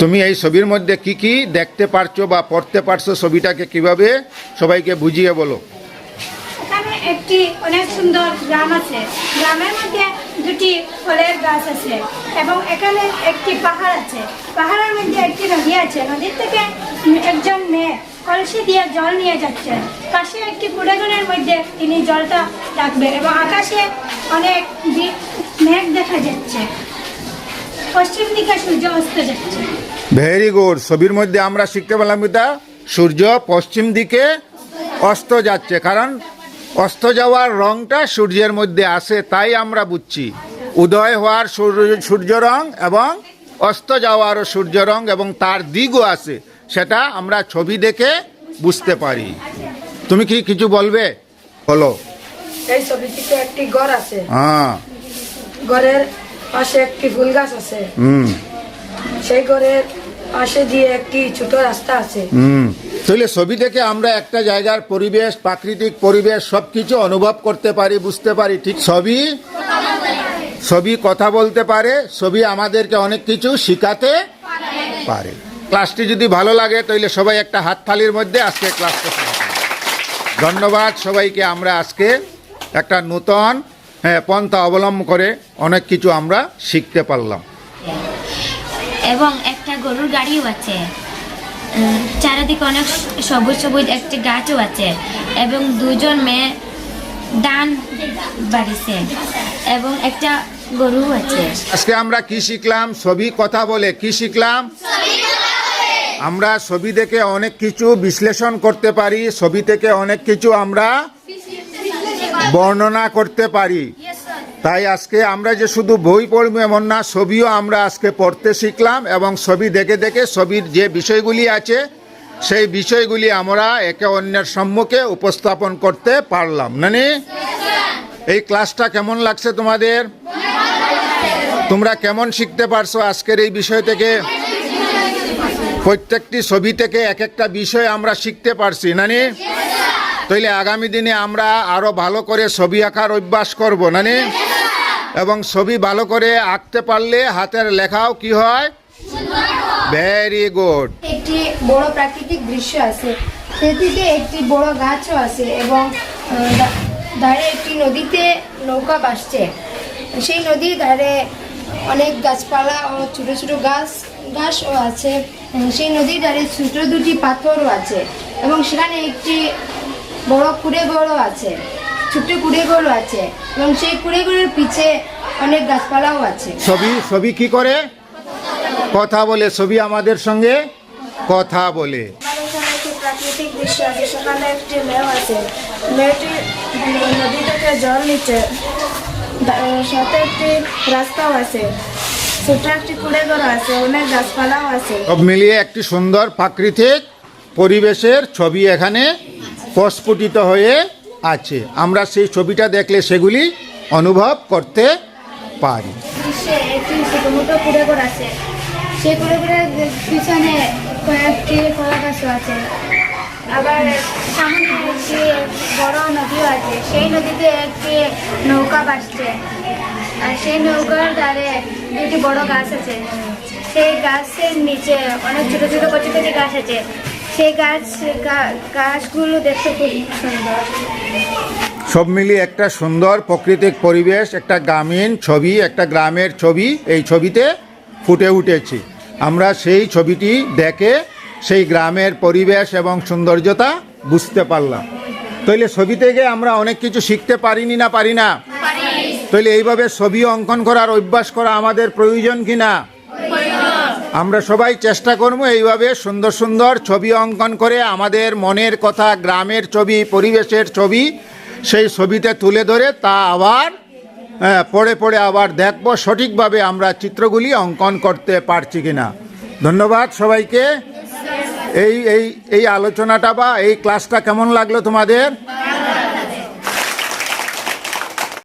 তুমি এই ছবির মধ্যে কি কি দেখতে পারছ বা পড়তে পারছ ছবিটাকে কীভাবে, সবাইকে বুঝিয়ে বলো। এখানে একটি অনেক সুন্দর গ্রাম আছে। গ্রামের মধ্যে দুটি ফলের গাছ আছে এবং এখানে একটি পাহাড় আছে। পাহাড়ের মধ্যে একটি নদী আছে। নদীর থেকে একজন মেয়ে কলসি দিয়ে জল নিয়ে যাচ্ছেন পাশে একটি কুড়েগুনের মধ্যে তিনি জলটা রাখবেন এবং আকাশে অনেক মেঘ দেখা যাচ্ছে। পশ্চিম দিকে সূর্য অস্ত যাচ্ছে। Very good. ছবির মধ্যে আমরা শিখতে পারলাম এটা সূর্য পশ্চিম দিকে অস্ত যাচ্ছে কারণ অস্ত যাওয়ার রংটা সূর্যের মধ্যে আসে তাই আমরা বুঝছি। উদয় হওয়ার সূর্য- সূর্য রং এবং অস্ত যাওয়ারও সূর্য রং এবং তার দিকও আছে সেটা আমরা ছবি দেখে বুঝতে পারি। তুমি কি কিছু বলবে? বলো। এই ছবিটিতে একটি ঘর আছে। হ্যাঁ। ঘরের পাশে একটি ফুল গাছ আছে। হুম। সেই ঘরের পাশে দিয়ে একটি ছোট রাস্তা আছে। তাহলে ছবি থেকে আমরা একটা জায়গার পরিবেশ প্রাকৃতিক পরিবেশ সবকিছু অনুভব করতে পারি বুঝতে পারি ঠিক? ছবি? ছবি কথা বলতে পারে ছবি আমাদেরকে অনেক কিছু শিখাতে পারে। ক্লাসটি যদি ভালো লাগে তাহলে সবাই একটা হাততালির মধ্যে আজকে ক্লাসটা ধন্যবাদ সবাইকে আমরা আজকে একটা নূতন হ্যাঁ, পন্থা অবলম্বন করে অনেক কিছু আমরা শিখতে পারলাম। এবং একটা গরুর গাড়িও আছে। চারিদিকে অনেক সবুজ সবুজ একটি গাছও আছে এবং দুজন মেয়ে ডান বাড়িছে এবং একটা গরু আছে। আজকে আমরা কি শিখলাম? ছবি কথা বলে কি শিখলাম? আমরা ছবি দেখে অনেক কিছু বিশ্লেষণ করতে পারি ছবি থেকে অনেক কিছু আমরা বর্ণনা করতে পারি। তাই আজকে আমরা যে শুধু বই পড়ব এমন না ছবিও আমরা আজকে পড়তে শিখলাম এবং ছবি দেখে দেখে ছবির যে বিষয়গুলি আছে সেই বিষয়গুলি আমরা একে অন্যের সম্মুখে উপস্থাপন করতে পারলাম। নানি এই ক্লাসটা কেমন লাগছে তোমাদের? তোমরা কেমন শিখতে পারছ আজকের এই বিষয় থেকে? প্রত্যেকটি ছবি থেকে এক একটা বিষয় আমরা শিখতে পারছি। নানি তাইলে আগামী দিনে আমরা আরও ভালো করে ছবি আঁকার অভ্যাস করব নানি এবং ছবি ভালো করে আঁকতে পারলে হাতের লেখাও কি হয়? ভেরি গুড একটি বড় প্রাকৃতিক দৃশ্য আছে। সেদিকে একটি বড় গাছও আছে এবং ধারে একটি নদীতে নৌকা ভাসছে। সেই নদীর ধারে অনেক গাছপালা ও ছোট ছোট গাছ ঘাসও আছে। সেই নদীর ধারে ছোট দুটি পাথরও আছে এবং সেখানে একটি বড় কুড়ে ঘরও আছে ছোট্ট কুড়ে ঘরও আছে এবং সেই কুড়ে ঘরের পিছে অনেক গাছপালাও আছে। ছবি ছবি কি করে? কথা বলে ছবি আমাদের সঙ্গে কথা বলে। প্রাকৃতিক দৃশ্য আছে সেখানে একটি মেয়ে আছে। মেয়েটি নদী থেকে জল নিচ্ছে সাথে একটি রাস্তাও আছে ছোট একটি কুড়ে ঘর আছে অনেক গাছপালাও আছে। সব মিলিয়ে একটি সুন্দর প্রাকৃতিক পরিবেশের ছবি এখানে প্রস্ফুটিত হয়ে আছে। আমরা সেই ছবিটা দেখলে সেগুলি অনুভব করতে পারি। পিছনে কয়েকটি আছে। আবার একটি বড় নদীও আছে। সেই নদীতে একটি নৌকা আর সেই নৌকার ধারে দুটি বড় গাছ আছে। সেই গাছের নিচে অনেক ছোট ছোট কচি কচি গাছ আছে। সেই গাছ গাছগুলো দেখতে খুব সুন্দর। সব মিলিয়ে একটা সুন্দর প্রাকৃতিক পরিবেশ একটা গ্রামীণ ছবি একটা গ্রামের ছবি এই ছবিতে ফুটে উঠেছে। আমরা সেই ছবিটি দেখে সেই গ্রামের পরিবেশ এবং সৌন্দর্যতা বুঝতে পারলাম। তাইলে ছবি থেকে আমরা অনেক কিছু শিখতে পারিনি না পারি না? তাইলে এইভাবে ছবি অঙ্কন করার অভ্যাস করা আমাদের প্রয়োজন কি না? আমরা সবাই চেষ্টা করব এইভাবে সুন্দর সুন্দর ছবি অঙ্কন করে আমাদের মনের কথা, গ্রামের ছবি, পরিবেশের ছবি সেই ছবিতে তুলে ধরে তা আবার পড়ে পড়ে আবার দেখব সঠিকভাবে আমরা চিত্রগুলি অঙ্কন করতে পারছি কিনা। ধন্যবাদ সবাইকে। এই এই এই আলোচনাটা বা এই ক্লাসটা কেমন লাগল তোমাদের?